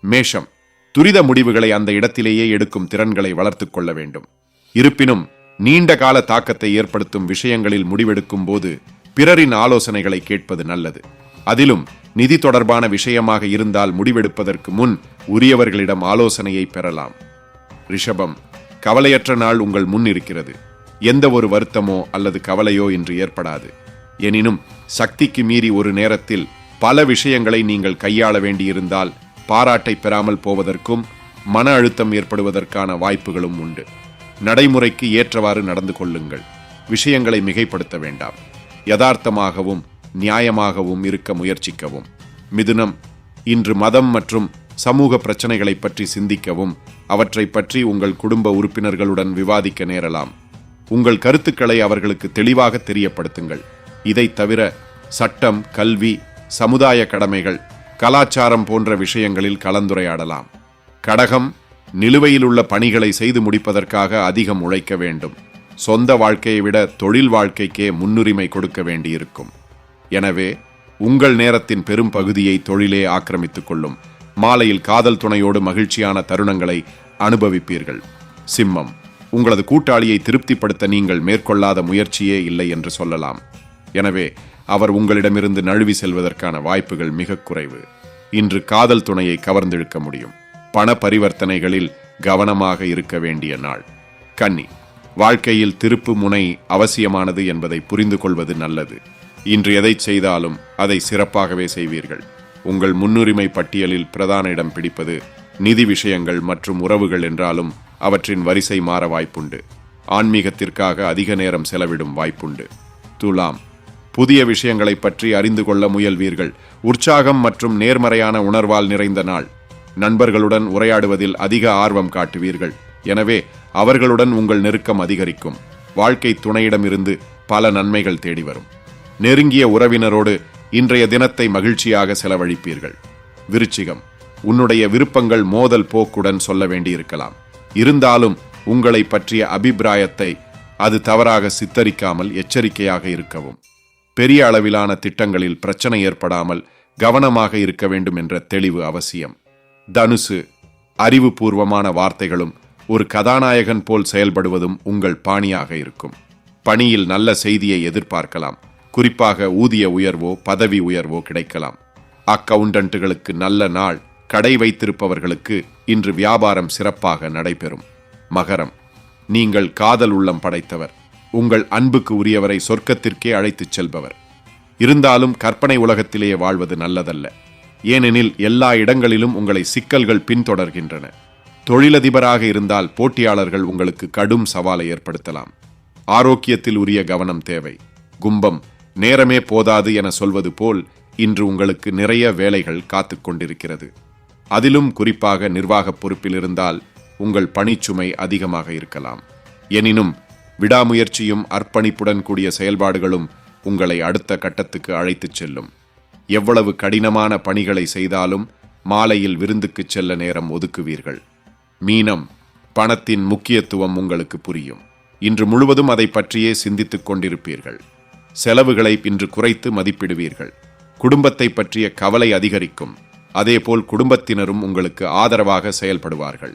மேஷம் துரித முடிவுகளை அந்த இடத்திலேயே எடுக்கும் திறன்களை வளர்த்துக் கொள்ள வேண்டும். இருப்பினும் நீண்ட கால தாக்கத்தை ஏற்படுத்தும் விஷயங்களில் முடிவெடுக்கும் போது பிறரின் ஆலோசனைகளை கேட்பது நல்லது. அதிலும் நிதி தொடர்பான விஷயமாக இருந்தால் முடிவெடுப்பதற்கு முன் உரியவர்களிடம் ஆலோசனையை பெறலாம். ரிஷபம் கவலையற்ற நாள் உங்கள் முன் இருக்கிறது. எந்த ஒரு வருத்தமோ அல்லது கவலையோ இன்று ஏற்படாது. எனினும் சக்திக்கு மீறி ஒரு நேரத்தில் பல விஷயங்களை நீங்கள் கையாள வேண்டியிருந்தால் பாராட்டை பெறாமல் போவதற்கும் மன அழுத்தம் ஏற்படுவதற்கான வாய்ப்புகளும் உண்டு. நடைமுறைக்கு ஏற்றவாறு நடந்து கொள்ளுங்கள். விஷயங்களை மிகைப்படுத்த வேண்டாம். யதார்த்தமாகவும் நியாயமாகவும் இருக்க முயற்சிக்கவும். மிதுனம் இன்று மதம் மற்றும் சமூக பிரச்சனைகளை பற்றி சிந்திக்கவும் அவற்றை பற்றி உங்கள் குடும்ப உறுப்பினர்களுடன் விவாதிக்க நேரலாம். உங்கள் கருத்துக்களை அவர்களுக்கு தெளிவாக தெரியப்படுத்துங்கள். இதைத் தவிர சட்டம் கல்வி சமுதாய கடமைகள் கலாச்சாரம் போன்ற விஷயங்களில் கலந்துரையாடலாம். கடகம் நிலுவையில் உள்ள பணிகளை செய்து முடிப்பதற்காக அதிகம் உழைக்க வேண்டும். சொந்த வாழ்க்கையை விட தொழில் வாழ்க்கைக்கே முன்னுரிமை கொடுக்க வேண்டியிருக்கும். எனவே உங்கள் நேரத்தின் பெரும் பகுதியை தொழிலே ஆக்கிரமித்துக் கொள்ளும். மாலையில் காதல் துணையோடு மகிழ்ச்சியான தருணங்களை அனுபவிப்பீர்கள். சிம்மம் உங்களது கூட்டாளியை திருப்திப்படுத்த நீங்கள் மேற்கொள்ளாத முயற்சியே இல்லை என்று சொல்லலாம். எனவே அவர் உங்களிடமிருந்து நழுவி செல்வதற்கான வாய்ப்புகள் மிக குறைவு. இன்று காதல் துணையை கவர்ந்திழுக்க முடியும். பண பரிவர்த்தனைகளில் கவனமாக இருக்க வேண்டிய நாள். கன்னி வாழ்க்கையில் திருப்பு முனை அவசியமானது என்பதை புரிந்து கொள்வது நல்லது. இன்று எதை செய்தாலும் அதை சிறப்பாகவே செய்வீர்கள். உங்கள் முன்னுரிமை பட்டியலில் பிரதான இடம் பிடிப்பது நிதி விஷயங்கள் மற்றும் உறவுகள் என்றாலும் அவற்றின் வரிசை மாற வாய்ப்புண்டு. ஆன்மீகத்திற்காக அதிக நேரம் செலவிடும் வாய்ப்புண்டு. துலாம் புதிய விஷயங்களை பற்றி அறிந்து கொள்ள முயல்வீர்கள். உற்சாகம் மற்றும் நேர்மறையான உணர்வால் நிறைந்த நாள். நண்பர்களுடன் உரையாடுவதில் அதிக ஆர்வம் காட்டுவீர்கள். எனவே அவர்களுடன் உங்கள் நெருக்கம் அதிகரிக்கும். வாழ்க்கை துணையிடமிருந்து பல நன்மைகள் தேடி வரும். நெருங்கிய உறவினரோடு இன்றைய தினத்தை மகிழ்ச்சியாக செலவழிப்பீர்கள். விருச்சிகம் உன்னுடைய விருப்பங்கள் மோதல் போக்குடன் சொல்ல வேண்டியிருக்கலாம். இருந்தாலும் உங்களை பற்றிய அபிப்பிராயத்தை அது தவறாக சித்தரிக்காமல் எச்சரிக்கையாக இருக்கவும். பெரிய அளவிலான திட்டங்களில் பிரச்சனை ஏற்படாமல் கவனமாக இருக்க வேண்டும் என்ற தெளிவு அவசியம். தனுசு அறிவுபூர்வமான வார்த்தைகளும் ஒரு கதாநாயகன் போல் செயல்படுவதும் உங்கள் பாணியாக இருக்கும். பணியில் நல்ல செய்தியை எதிர்பார்க்கலாம். குறிப்பாக ஊதிய உயர்வோ பதவி உயர்வோ கிடைக்கலாம். அக்கவுண்டன்ட்டுகளுக்கு நல்ல நாள் கடை வைத்திருப்பவர்களுக்கு இன்று வியாபாரம் சிறப்பாக நடைபெறும். மகரம் நீங்கள் காதல் உள்ளம் படைத்தவர். உங்கள் அன்புக்கு உரியவரை சொர்க்கத்திற்கே அழைத்துச் செல்பவர். இருந்தாலும் கற்பனை உலகத்திலேயே வாழ்வது நல்லதல்ல. ஏனெனில் எல்லா இடங்களிலும் உங்களை சிக்கல்கள் பின்தொடர்கின்றன. தொழிலதிபராக இருந்தால் போட்டியாளர்கள் உங்களுக்கு கடும் சவாலை ஏற்படுத்தலாம். ஆரோக்கியத்தில் உரிய கவனம் தேவை. கும்பம் நேரமே போதாது என சொல்வது போல் இன்று உங்களுக்கு நிறைய வேலைகள் காத்து கொண்டிருக்கிறது. அதிலும் குறிப்பாக நிர்வாகப் பொறுப்பில் இருந்தால் உங்கள் பணிச்சுமை அதிகமாக இருக்கலாம். எனினும் விடாமுயற்சியும் அர்ப்பணிப்புடன் கூடிய செயல்பாடுகளும் உங்களை அடுத்த கட்டத்துக்கு அழைத்துச் செல்லும். எவ்வளவு கடினமான பணிகளை செய்தாலும் மாலையில் விருந்துக்குச் செல்ல நேரம் ஒதுக்குவீர்கள். மீனம் பணத்தின் முக்கியத்துவம் உங்களுக்கு புரியும். இன்று முழுவதும் அதை பற்றியே சிந்தித்துக் கொண்டிருப்பீர்கள். செலவுகளை இன்று குறைத்து மதிப்பிடுவீர்கள். குடும்பத்தை பற்றிய கவலை அதிகரிக்கும். அதேபோல் குடும்பத்தினரும் உங்களுக்கு ஆதரவாக செயல்படுவார்கள்.